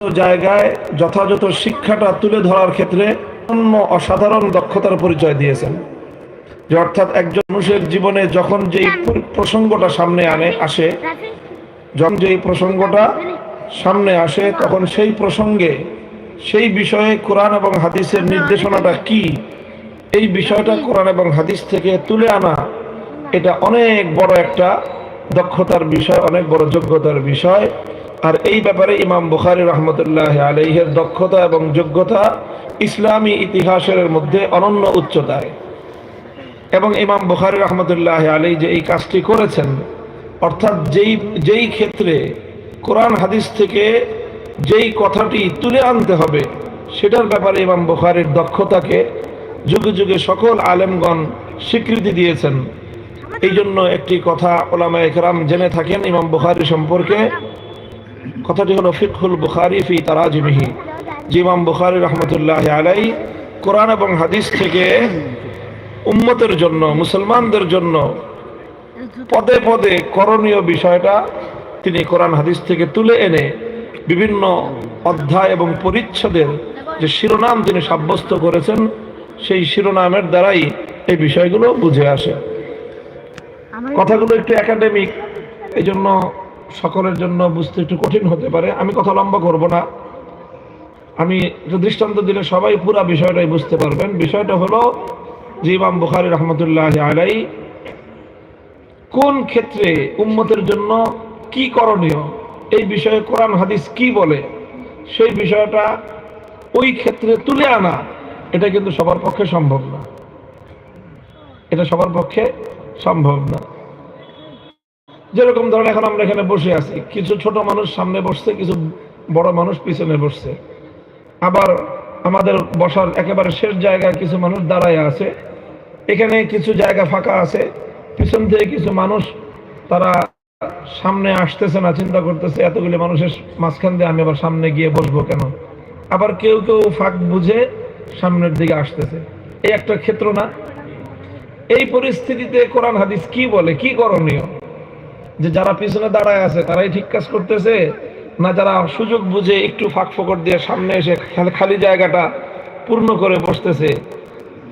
জায়গায় যথাযথ শিক্ষাটা তুলে ধরার ক্ষেত্রে অন্য অসাধারণ দক্ষতার পরিচয় দিয়েছেন। যে অর্থাৎ একজন মানুষের জীবনে যখন যেই প্রসঙ্গটা সামনে আনে আসে, যখন যেই প্রসঙ্গটা সামনে আসে, তখন সেই প্রসঙ্গে সেই বিষয়ে কোরআন এবং হাদিসের নির্দেশনাটা কি? এই বিষয়টা কোরআন এবং হাদিস থেকে তুলে আনা, এটা অনেক বড় একটা দক্ষতার বিষয়, অনেক বড় যোগ্যতার বিষয়। আর এই ব্যাপারে ইমাম বুখারি রহমতুল্লাহ আলহের দক্ষতা এবং যোগ্যতা ইসলামী ইতিহাসের মধ্যে অনন্য উচ্চতায়। এবং ইমাম বুখারি রহমতুল্লাহ আলী যে এই কাজটি করেছেন, অর্থাৎ যেই যেই ক্ষেত্রে কোরআন হাদিস থেকে যেই কথাটি তুলে আনতে হবে, সেটার ব্যাপারে ইমাম বুখারির দক্ষতাকে যুগে যুগে সকল আলেমগণ স্বীকৃতি দিয়েছেন। এই জন্য একটি কথা ওলামা একরাম জেনে থাকেন ইমাম বুখারি সম্পর্কে। কথাটি হলো ফিকহুল বুখারি ফি তারাজিমিহি যে ইমাম বুখারি রহমতুল্লাহ আলাই কোরআন এবং হাদিস থেকে উম্মতের জন্য, মুসলমানদের জন্য পদে পদে করণীয় বিষয়টা তিনি কোরআন হাদিস থেকে তুলে এনে বিভিন্ন অধ্যায় এবং পরিচ্ছদের যে শিরোনাম তিনি সাব্যস্ত করেছেন, সেই শিরোনামের দ্বারাই এই বিষয়গুলো বুঝে আসে। কথাগুলো একটু একাডেমিক এই জন্য সকলের জন্য বুঝতে একটু কঠিন হতে পারে। আমি কথা লম্বা করব না। আমি দৃষ্টান্ত দিলে সবাই পুরো বিষয়টাই বুঝতে পারবেন। বিষয়টা হলো যে ইমাম বুখারি রহমতুল্লাহ আলাই কোন ক্ষেত্রে উম্মতের জন্য কি করণীয়? এই বিষয়ে কোরআন, হাদিস কি বলে? সেই বিষয়টা ওই ক্ষেত্রে তুলে আনা, এটা কিন্তু সবার পক্ষে সম্ভব না। এটা সবার পক্ষে সম্ভব না। যেরকম ধরেন এখন আমরা এখানে বসে আছি, কিছু ছোট মানুষ সামনে বসছে, কিছু বড় মানুষ পিছনে বসছে। আবার আমাদের বসার একেবারে শেষ জায়গায় কিছু মানুষ দাঁড়ায় আছে। এখানে কিছু জায়গা ফাঁকা আছে। পিছন থেকে কিছু মানুষ তারা সামনে আসতেছে না, চিন্তা করতেছে, এতগুলি মানুষের মাঝখান দিয়ে আমি আবার সামনে গিয়ে বসবো কেন? আবার কেউ কেউ ফাঁক বুঝে সামনের দিকে আসতেছে। এই একটা ক্ষেত্র না। এই পরিস্থিতিতে কোরআন হাদিস কি বলে? কি করণীয়? যে যারা পিছনে দাঁড়ায় আছে, তারাই ঠিক কাজ করতেছে, না যারা সুযোগ বুঝে একটু ফাঁক ফোকর দিয়ে সামনে এসে খালি- জায়গাটা পূর্ণ করে বসতেছে,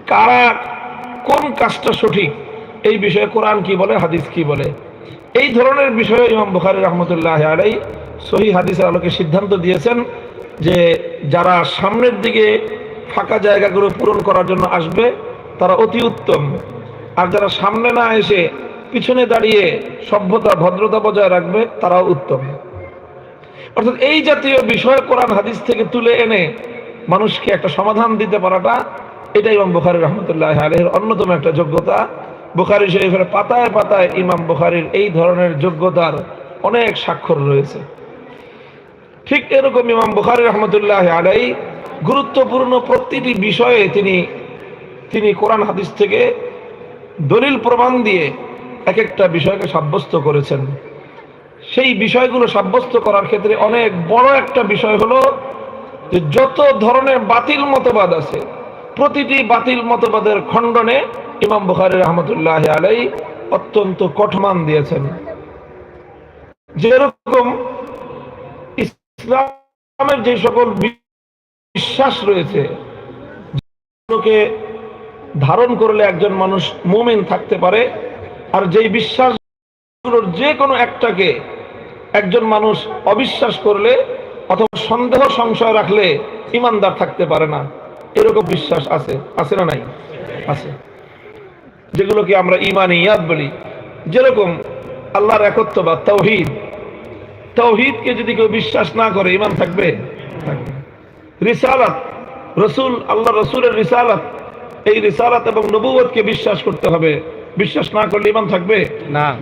কারা কোন কাজটা সঠিক? এই বিষয়ে কোরআন কি বলে, হাদিস কি বলে? এই ধরনের বিষয়ে ইমাম বুখারি রহমতুল্লাহ আলাই সহি হাদিসের আলোকে সিদ্ধান্ত দিয়েছেন যে যারা সামনের দিকে ফাঁকা জায়গাগুলো পূরণ করার জন্য আসবে, তারা অতি উত্তম। আর যারা সামনে না এসে পিছনে দাঁড়িয়ে সভ্যতা, ভদ্রতা বজায় রাখবে, তারাও উত্তম। অর্থাৎ এই জাতীয় বিষয় কোরআন, হাদিস থেকে তুলে এনে মানুষকে একটা সমাধান দিতে পারাটা, এটাই ইমাম বুখারি রহমতুল্লাহ আলহের অন্যতম একটা যোগ্যতা। বুখারি শরীফের পাতায় পাতায় ইমাম বুখারির এই ধরনের যোগ্যতার অনেক স্বাক্ষর রয়েছে। ঠিক এরকম ইমাম বুখারি রহমতুল্লাহ আলাই গুরুত্বপূর্ণ প্রতিটি বিষয়ে তিনি তিনি কোরআন, হাদিস থেকে দলিল প্রমাণ দিয়ে এক একটা বিষয়কে সাব্যস্ত করেছেন। সেই বিষয়গুলো সাব্যস্ত করার ক্ষেত্রে অনেক বড় একটা বিষয় হলো যে যত ধরনের বাতিল মতবাদ আছে, প্রতিটি বাতিল মতবাদের খণ্ডনে ইমাম বুখারি রহমতুল্লাহ আলাই অত্যন্ত কঠমান দিয়েছেন। যেরকম ইসলামের যে সকল বিশ্বাস রয়েছে ধারণ করলে একজন মানুষ মুমিন থাকতে পারে আর যেই বিশ্বাসগুলোর যে কোনো একটাকে একজন মানুষ অবিশ্বাস করলে অথবা সন্দেহ সংশয় রাখলে ইমানদার থাকতে পারে না। এরকম বিশ্বাস আছে আছে না নাই? আছে। যেগুলোকে আমরা ইমানি ইয়াদ বলি। যেরকম আল্লাহর একত্ববাদ তৌহিদ। তৌহিদকে যদি কেউ বিশ্বাস না করে, ইমান থাকবে? রিসালাত, রসুল, আল্লাহ রসুলের রিসালাত। এই রিসালাত এবং নবুয়তকে বিশ্বাস করতে হবে। বিশ্বাস না করলে ইমান থাকবে? না।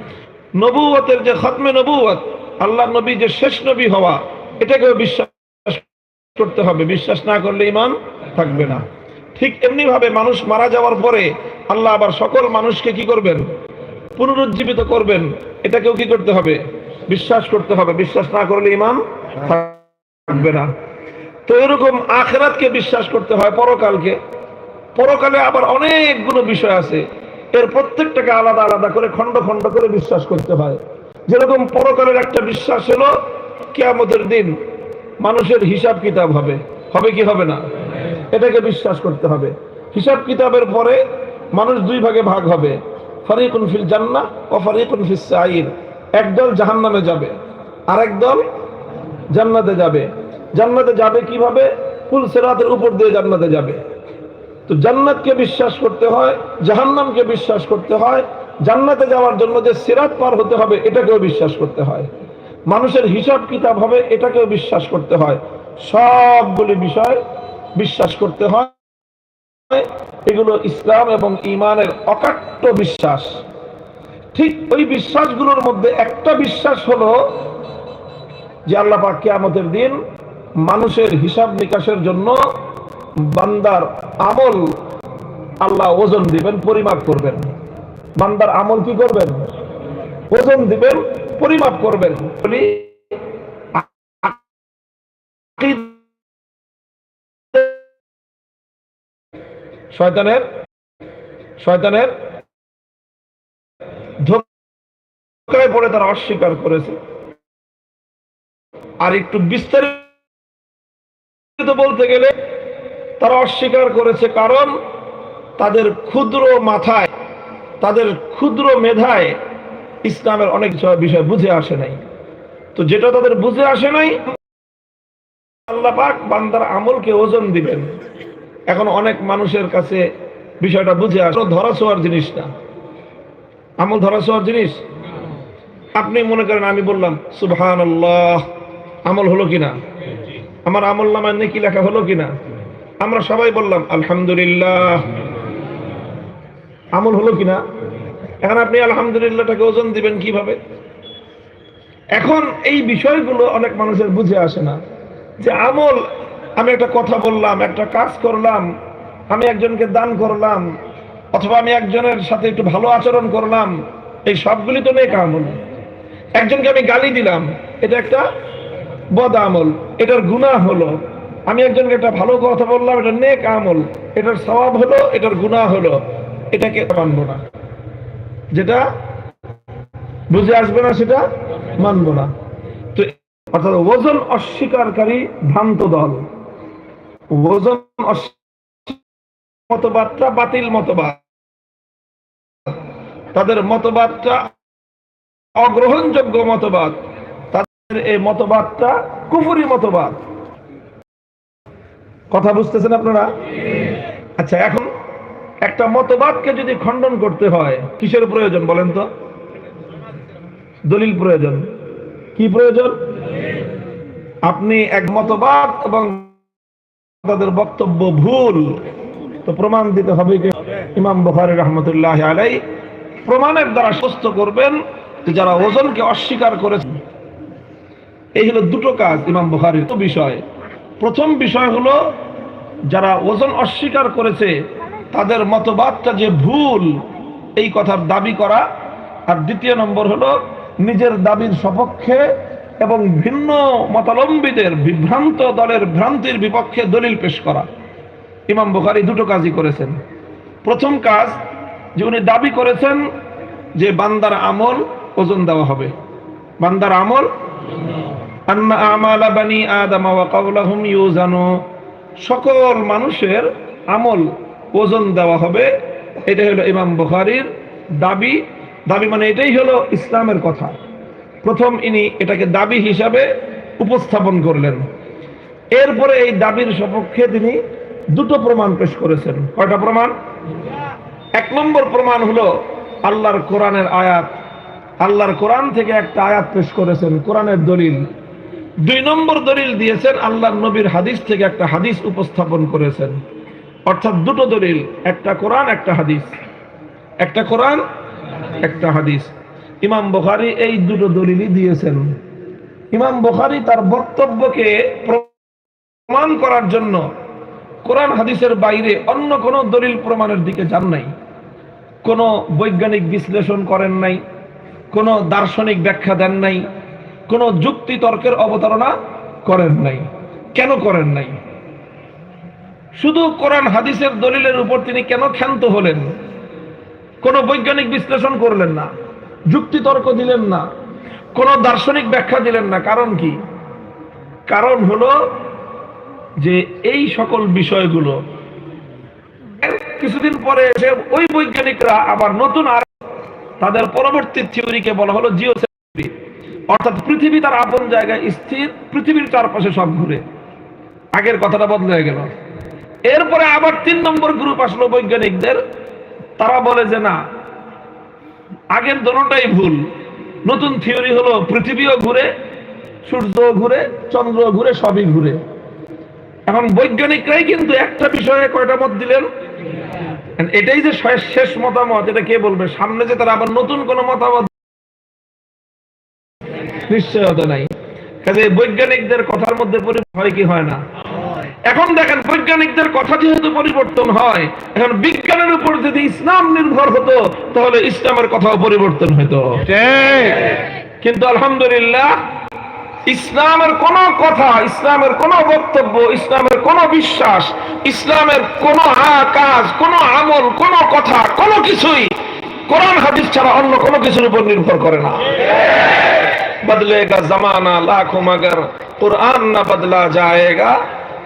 নবুয়তের যে খতমে নবুয়ত আল্লাহ নবী যে শেষ নবী হওয়া এটাকেও বিশ্বাস করতে হবে। বিশ্বাস না করলে ইমান থাকবে না। ঠিক এমনি ভাবে মানুষ মারা যাওয়ার পরে আল্লাহ আবার সকল মানুষকে কি করবেন? পুনরুজ্জীবিত করবেন। এটাকেও কি করতে হবে? বিশ্বাস করতে হবে। বিশ্বাস না করলে ইমান থাকবে না। তো এরকম আখেরাতকে বিশ্বাস করতে হয় পরকালকে। পরকালে আবার অনেকগুলো বিষয় আছে। এর প্রত্যেকটাকে আলাদা আলাদা করে, খণ্ড খণ্ড করে বিশ্বাস করতে হয়। যেরকম পরকালের একটা বিশ্বাস হলো কেয়ামতের দিন মানুষের হিসাব কিতাব হবে। হবে কি হবে না? এটাকে বিশ্বাস করতে হবে। হিসাব কিতাবের পরে মানুষ দুই ভাগে ভাগ হবে। ফরিকুন ফিল জান্নাহ ও ফরিকুন ফিস সাইর একদল জাহান্নামে যাবে, আরেক দল জান্নাতে যাবে। জান্নাতে যাবে কীভাবে? ফুল সেরাতের উপর দিয়ে জান্নাতে যাবে। তো জান্নাতকে বিশ্বাস করতে হয়, জাহান্নামকে বিশ্বাস করতে হয়, জান্নাতে যাওয়ার জন্য যে সিরাত পার হতে হবে, এটাকেও বিশ্বাস করতে হয়। মানুষের হিসাব কিতাব হবে, এটাকেও বিশ্বাস করতে হয়। সবগুলি বিষয় বিশ্বাস করতে হয়। এগুলো ইসলাম এবং ইমানের অকাট্য বিশ্বাস। ঠিক ওই বিশ্বাসগুলোর মধ্যে একটা বিশ্বাস হলো যে আল্লাহ পাক কিয়ামতের দিন মানুষের হিসাব নিকাশের জন্য বান্দার আমল আল্লাহ ওজন দিবেন, পরিমাপ করবেন। বান্দার আমল কি করবেন? ওজন দিবেন, পরিমাপ করবেন। শয়তানের শয়তানের ধোকায় পড়ে তারা অস্বীকার করেছে। আর একটু বিস্তারিত বলতে গেলে তারা অস্বীকার করেছে কারণ তাদের ক্ষুদ্র মাথায়, তাদের ক্ষুদ্র মেধায় ইসলামের অনেক বিষয় বুঝে আসে নাই। তো যেটা তাদের বুঝে আসে নাই, আল্লাহ পাক বান্দার আমলকে ওজন দিবেন। এখন অনেক মানুষের কাছে বিষয়টা বুঝে আসে। ধরা ছোঁয়ার জিনিস না। আমল ধরা ছোঁয়ার জিনিস? আপনি মনে করেন, আমি বললাম সুবহান আল্লাহ আমল হলো কিনা? আমার আমল নামায় নেকি লেখা হলো কিনা? আমরা সবাই বললাম, আলহামদুলিল্লাহ। আমল হলো কিনা? এখন আপনি আলহামদুলিল্লাহটাকে ওজন দিবেন কীভাবে? এখন এই বিষয়গুলো অনেক মানুষের বুঝে আসে না যে আমল, আমি একটা কথা বললাম, একটা কাজ করলাম, আমি একজনকে দান করলাম, অথবা আমি একজনের সাথে একটু ভালো আচরণ করলাম, এই সবগুলি তো নেক আমল। একজনকে আমি গালি দিলাম, এটা একটা বদ আমল, এটার গুনাহ হলো। আমি একজনকে একটা ভালো কথা বললাম, এটা নেক আমল। এটার স্বভাব হলো, এটার গুনাহ হলো। এটাকে মানবো না। যেটা বুঝে আসবে না, সেটা মানবো না। তো অর্থাৎ ওজন অস্বীকারী ভ্রান্ত দল। ওজন মতবাদটা বাতিল মতবাদ। তাদের মতবাদটা অগ্রহণযোগ্য মতবাদ। তাদের এই মতবাদটা কুফুরি মতবাদ। কথা বুঝতেছেন আপনারা? আচ্ছা এখন একটা মতবাদকে যদি খণ্ডন করতে হয়, কিসের প্রয়োজন বলেন তো? দলিল প্রয়োজন। কি প্রয়োজন? আপনি এক মতবাদ এবং তাদের বক্তব্য ভুল, তো প্রমাণ দিতে হবে কি? ইমাম বুখারী রহমতুল্লাহ আলাই প্রমাণের দ্বারা সুস্থ করবেন যারা ওজনকে অস্বীকার করেছেন। এই হলো দুটো কাজ ইমাম বুখারীর। তো বিষয় প্রথম বিষয় হলো, যারা ওজন অস্বীকার করেছে, তাদের মতবাদটা যে ভুল, এই কথার দাবি করা। আর দ্বিতীয় নম্বর হলো, নিজের দাবির সপক্ষে এবং ভিন্ন মতালম্বীদের বিভ্রান্ত দলের ভ্রান্তির বিপক্ষে দলিল পেশ করা। ইমাম বুখারী দুটো কাজই করেছেন। প্রথম কাজ, যে উনি দাবি করেছেন যে বান্দার আমল ওজন দেওয়া হবে। বান্দার আমল সকল মানুষের আমল ওজন দেওয়া হবে। এটা হলো ইমাম বুখারীর দাবি। দাবি মানে এটাই হলো ইসলামের কথা। প্রথম ইনি এটাকে দাবি হিসাবে উপস্থাপন করলেন। এরপরে এই দাবির সপক্ষে তিনি দুটো প্রমাণ পেশ করেছেন। কয়টা প্রমাণ? এক নম্বর প্রমাণ হলো আল্লাহর কোরআনের আয়াত। আল্লাহর কোরআন থেকে একটা আয়াত পেশ করেছেন, কোরআনের দলিল। দুই নম্বর দলিল দিয়েছেন আল্লাহ নবীর হাদিস থেকে একটা হাদিস উপস্থাপন করেছেন। অর্থাৎ দুটো দলিল, একটা কোরআন, একটা হাদিস। একটা কোরআন, একটা হাদিস। ইমাম বুখারী এই দুটো দলিলই দিয়েছেন। ইমাম বুখারী তার বক্তব্যকে প্রমাণ করার জন্য কোরআন হাদিসের বাইরে অন্য কোনো দলিল প্রমাণের দিকে যান নাই। কোনো বৈজ্ঞানিক বিশ্লেষণ করেন নাই, কোনো দার্শনিক ব্যাখ্যা দেন নাই কোনো যুক্তি তর্কের অবতারণা করেন নাই। কেন করেন নাই? শুধু কোরআন হাদিসের দলিলের উপর তিনি কেন ক্ষান্ত হলেন? কোনো বৈজ্ঞানিক বিশ্লেষণ করলেন না, যুক্তি তর্ক দিলেন না, কোনো দার্শনিক ব্যাখ্যা দিলেন না। কারণ কি? কারণ হলো যে এই সকল বিষয়গুলো কিছুদিন পরে এসে ওই বৈজ্ঞানিকরা আবার নতুন আর তাদের পরবর্তী থিওরিকে বলা হলো জিও থিওরি অর্থাৎ পৃথিবী তার আপন জায়গায় স্থির, পৃথিবীর চারপাশে সব ঘুরে। আগের কথাটা বদলে গেল। এরপরে আবার তিন নম্বর গ্রুপ আসলো বৈজ্ঞানিকদের। তারা বলে যে না, আগের দোনোটাই ভুল। নতুন থিওরি হলো পৃথিবীও ঘুরে সূর্য ঘুরে চন্দ্র ঘুরে, সবই ঘুরে। এখন বৈজ্ঞানিকরাই কিন্তু একটা বিষয়ে কয়টা মত দিলেন? এটাই যে শেষ মতামত, এটা কে বলবে? সামনে যে তারা আবার নতুন কোন মতামত নিশ্চয়তা নাই। কাজে বৈজ্ঞানিকদের কথার মধ্যে হয় কি হয় না? এখন দেখেন বৈজ্ঞানিকদের কথা যেহেতু পরিবর্তন হয় এখন বিজ্ঞানের উপর যদি ইসলাম নির্ভর হতো তাহলে ইসলামের কথাও পরিবর্তন হতো। কিন্তু আলহামদুলিল্লাহ ইসলামের কোন কথা ইসলামের কোন বক্তব্য ইসলামের কোন বিশ্বাস ইসলামের কোন কাজ কোন আমল কোন কথা কোনো কিছুই কোরআন হাদিস ছাড়া অন্য কোনো কিছুর উপর নির্ভর করে না। बदलेगा जमाना लाखों मगर कुरान न बदला जाएगा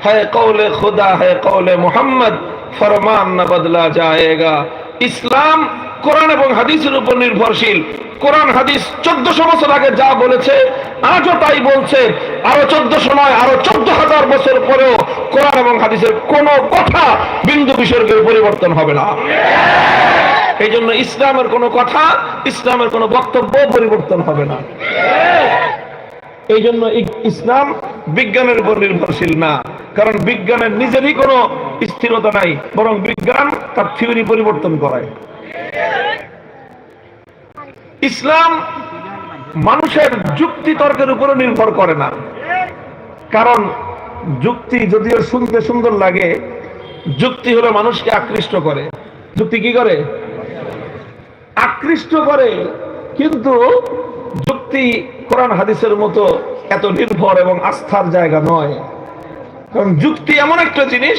है कौल खुदा है कौल मोहम्मद फरमान न बदला जाएगा ইসলাম কোরআন এবং হাদিসের উপর নির্ভরশীল কোরআন হাদিস চোদ্দশো বছর আগে যা বলেছে আজও তাই বলছে আরো চোদ্দশো নয় আরো চোদ্দ হাজার বছর পরেও কোরআন এবং হাদিসের কোনো কথা বিন্দু বিসর্গের পরিবর্তন হবে না এই জন্য ইসলামের কোনো কথা, ইসলামের কোনো বক্তব্য পরিবর্তন হবে না। এই জন্য ইসলাম বিজ্ঞানের উপর নির্ভরশীল না। কারণ বিজ্ঞানের নিজেরই কোনো স্থিরতা নাই, বরং বিজ্ঞান তার থিওরি পরিবর্তন করায়। ইসলাম মানুষের যুক্তি তর্কের উপরে নির্ভর করে না। কারণ যুক্তি যদিও শুনতে সুন্দর লাগে, যুক্তি হলো মানুষকে আকৃষ্ট করে। যুক্তি কি করে? আকৃষ্ট করে। কিন্তু যুক্তি কোরআন হাদিসের মতো এত নির্ভর এবং আস্থার জায়গা নয়। কারণ যুক্তি এমন একটা জিনিস